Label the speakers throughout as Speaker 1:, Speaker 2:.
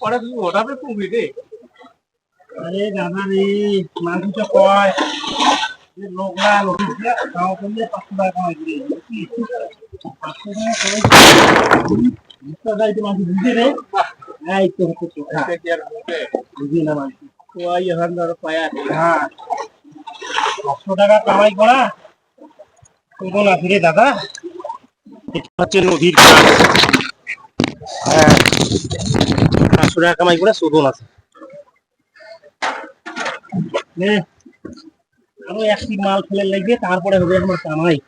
Speaker 1: পড়া তুমি ওঠাবে কমবি রে আরে দাদা রে মানুষটা কয়। লোকরা খাওয়া করলে পাঁচশো টাকা কামাই করে পাঁচশো টাকা কামাই করে দায়িত্ব মানুষ বুঝে রে? এই তো হচ্ছে বুঝি না মানুষ ওই এখন ধরো পায়া হ্যাঁ। পাঁচশো টাকা কামাই করা? কোনো না ফিরে দাদা। এটা হচ্ছে নদীর হ্যাঁ। পাঁচশো টাকা কামাই করে শোধন আছে আরও একটি মাল ফেলে লাগবে তারপরে হবে আমার কামাই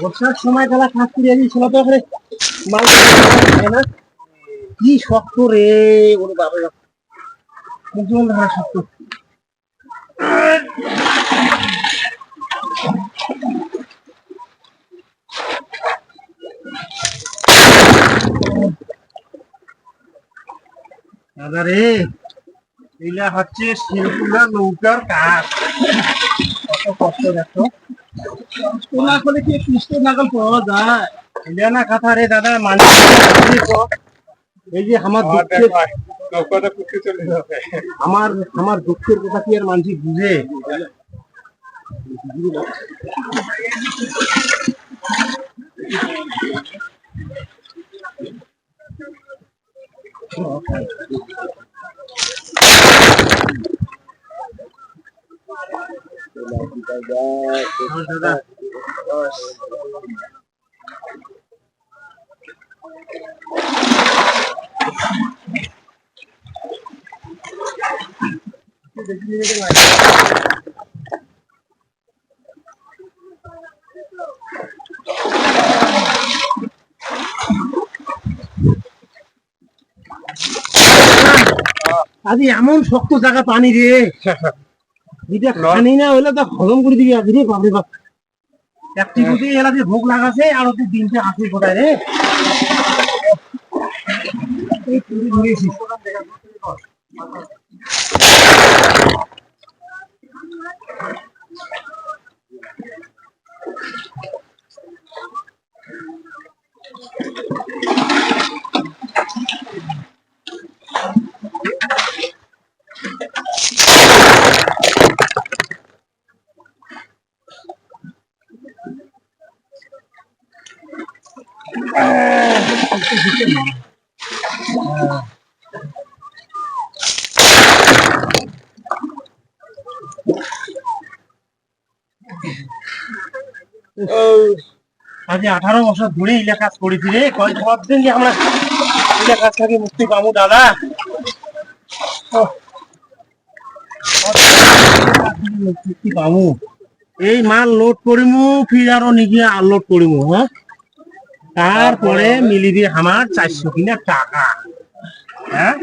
Speaker 1: বর্ষার সময় তারা কাজ করে দিয়েছিল তো ওখানে মাল না। কি শক্ত রে, ওরে বাবা। প্রচণ্ড ধরা শক্ত। দাদা রে, এইলা হচ্ছে শিল্পুরা নৌকার কাজ কত কষ্ট দেখো। না করলে কি কৃষ্ণ নাগল পাওয়া যায়? এটা না কথা রে দাদা মানুষ এই যে আমার দুঃখের আমার আমার দুঃখের কথা কি আর মানুষ বুঝে? আজ এমন শক্ত জায়গা পানি রে। যেটা খানি না হলে তো হজম করে দিবি আজ রে বাপরে বাপ। একটি গুটি এলা ভোগ লাগাছে আর ওদের দিনটা আসে কোথায় রে এই পুরি ধরেছি আজ আঠারো বছর ধরে ইলা কাজ করেছি রে, কয় কতদিন যে আমরা? ইলা কাজ থেকে মুক্তি পাবো, দাদা। মুক্তি পাবো। এই মাল লোড করিমু, ফির আরও আনলোড করিমু হ্যাঁ? তারপরে মিলিবি আমার চারশো কিনা টাকা। হ্যাঁ?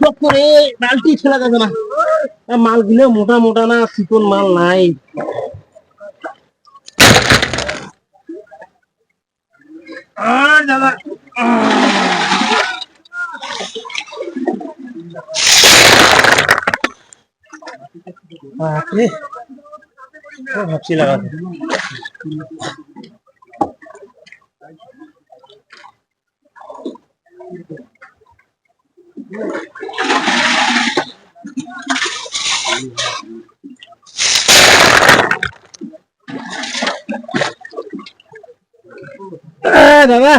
Speaker 1: শক্ত বালতি ছেলা যাবে না। মোটা মোটা না, চিকন মাল নাই। দাদা বাপরে ও ভাবছি লাগাতে দাদা